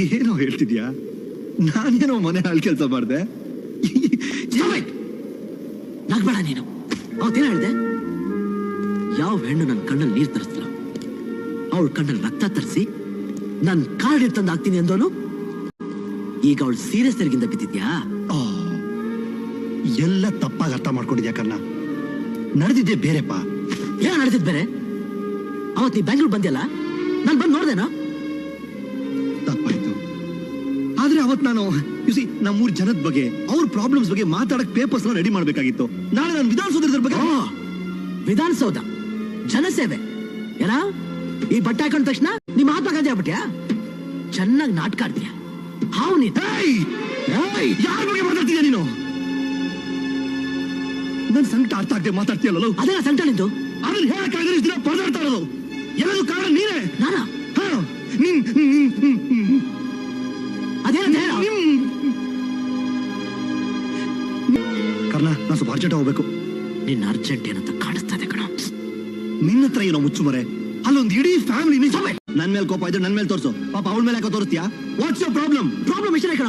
ಏನೋ ಹೇಳ್ತಿದ್ಯಾ? ನಾನೇನೋ ಮನೆ ಹಾಳು ಕೆಲಸ ಮಾಡ್ದೆ. ನಗ್ಬೇಡ ನೀನು. ಅವತ್ತೇನ ಹೇಳ್ದೆ? ಯಾವ ಹೆಣ್ಣು ನನ್ನ ಕಣ್ಣಲ್ಲಿ ನೀರು ತರಿಸ್ತಾರ ಅವಳ ಕಣ್ಣಲ್ಲಿ ರಕ್ತ ತರಿಸಿ ನನ್ನ ಕಾರ್ಡ್ ತಂದು ಹಾಕ್ತೀನಿ ಅಂದೋನು ಈಗ ಅವಳು ಸೀರಿಯಸ್ ತೆರಿಗಿಂದ ಬಿದ್ದಿದ್ಯಾ? ಎಲ್ಲ ತಪ್ಪಾಗಿ ಅರ್ಥ ಮಾಡ್ಕೊಂಡಿದ್ಯಾ ಕರ್ಣ? ನಡೆದಿದ್ದೆ ಬೇರೆಪ್ಪ. ಏನ್ ನಡೆದಿದ್ ಬೇರೆ? ಅವತ್ತು ನೀ ಬೆಂಗಳೂರು ಬಂದ್ಯಲ್ಲ? ನಾನು ಬಂದ್ ನೋಡ್ದೇನಾ? ಅವತ್ ನಾನು ಸಿ ನಮ್ಮೂರ್ ಜನದ ಬಗ್ಗೆ ಅವ್ರ ಪ್ರಾಬ್ಲಮ್ಸ್ ಬಗ್ಗೆ ಮಾತಾಡಕ್ ಪೇಪರ್ಸ್ ರೆಡಿ ಮಾಡ್ಬೇಕಾಗಿತ್ತು. ನಾಳೆ ನಾನು ವಿಧಾನಸೌಧದ ಬಗ್ಗೆ ವಿಧಾನಸೌಧ ಜನಸೇವೆ. ಏನ? ಈ ಬಟ್ಟೆ ಹಾಕೊಂಡ ತಕ್ಷಣ ನಿಮ್ಮ ಮಹಾತ್ಮ ಗಾಂಧಿ ಆಗ್ಬಿಟ್ಯಾ? ಚೆನ್ನಾಗಿ ನಾಟಕ ಆಡ್ತೀಯ. ಹಾವು ನೀ! ಯಾರ್ ಬಗ್ಗೆ ಮಾತಾಡ್ತೀಯ ನೀನು? ನನ್ ಸಂಕಟ ಅರ್ಥ ಆಗದೆ ಮಾತಾಡ್ತೀಯಲ್ಲ ಅದೇ ಸಂಕಟ ನಿಂತು ಅದನ್ನ ಹೇಳಕ್ಕಾಗದೆ ಇಷ್ಟು ದಿನ ಪರದಾಡ್ತಾ ಇರೋದು. ಎಲ್ಲದೂ ಕಾರಣ ನೀನೇ? ನಾನಾ? ಹಾ, ನಿನ್ ನಾನು ಸ್ವಲ್ಪ ಅರ್ಜೆಂಟ್ ಹೋಗ್ಬೇಕು ನಿನ್ನ ಅರ್ಜೆಂಟ್ ಏನಂತ ಕಾಣಿಸ್ತಾ ಇದೆ ಕಣ. ನಿನ್ನ ಹತ್ರ ಏನೋ ಮುಚ್ಚು ಮರೆ ಅಲ್ಲೊಂದು ಇಡೀ ಫ್ಯಾಮಿಲಿ ನನ್ ಮೇಲೆ ಕೋಪ ಇದ್ರೆ ನನ್ ಮೇಲೆ ತೋರಿಸು. ಪಾಪ ಅವಳ ಮೇಲೆ ಯಾಕೋ ತೋರಿಸ್ತೀಯಾ? ವಾಟ್ಸ್ ಯೋರ್ ಪ್ರಾಬ್ಲಮ್ ಪ್ರಾಬ್ಲಮ್ ಇಷ್ಟೇ ಕಣ.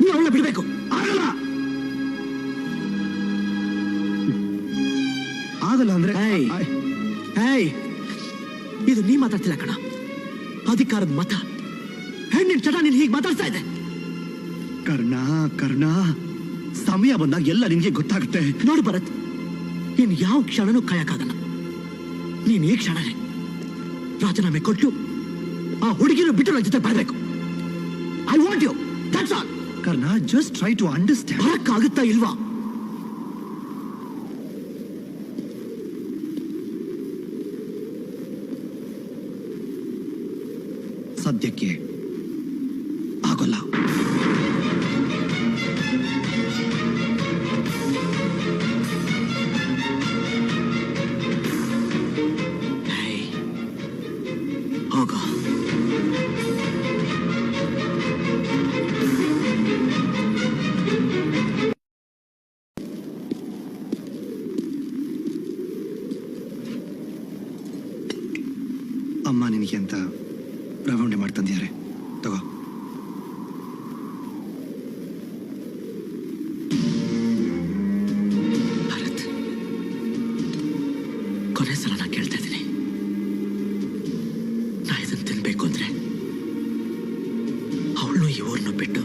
ನೀ ಅವಳ ಬಿಡಬೇಕು. ಆಗಲ್ಲ. ಆಗಲ್ಲ ಅಂದ್ರೆ ಇದು ನೀ ಮಾತಾಡ್ತಿಲ್ಲ ಕಣ. ಅಧಿಕಾರದ ಮತ. ಹೆಣ್ಣಿನ ಚಟ ನೀನ್ ಹೀಗೆ ಮಾತಾಡ್ತಾ ಇದೆ ಕರ್ಣ ಕರ್ಣ. ಸಮಯ ಬಂದಾಗ ಎಲ್ಲ ನಿನ್ಗೆ ಗೊತ್ತಾಗುತ್ತೆ. ನೋಡು ಭರತ್ ನೀನ್ ಯಾವ ಕ್ಷಣನೂ ಕಾಯಕ್ಕಾಗಲ್ಲ. ನೀನ್ ಈ ಕ್ಷಣನೇ ರಾಜೀನಾಮೆ ಕೊಟ್ಟು ಆ ಹುಡುಗಿನ ಬಿಟ್ಟು ನನ್ನ ಜೊತೆ ಬರಬೇಕು. I want you that's all Karna just try to understand ಬರಕ್ಕಾಗುತ್ತಾ ಇಲ್ವಾ? ಸದ್ಯಕ್ಕೆ ಆಗೋಲ್ಲ. ಅಮ್ಮ ನಿನಗೆ ಅಂತ ರವೆ ಉಂಡೆ ಮಾಡ್ತಂದಿದ್ದಾರೆ ತಗೋ. ಭರತ್, ಕೊನೆ ಸಲ ನಾನು ಕೇಳ್ತಾ ಇದ್ದೀನಿ. ನಾ ಇದನ್ನ ತಿನ್ಬೇಕು ಅಂದ್ರೆ ಅವಳು ಈ ಊರನ್ನ ಬಿಟ್ಟು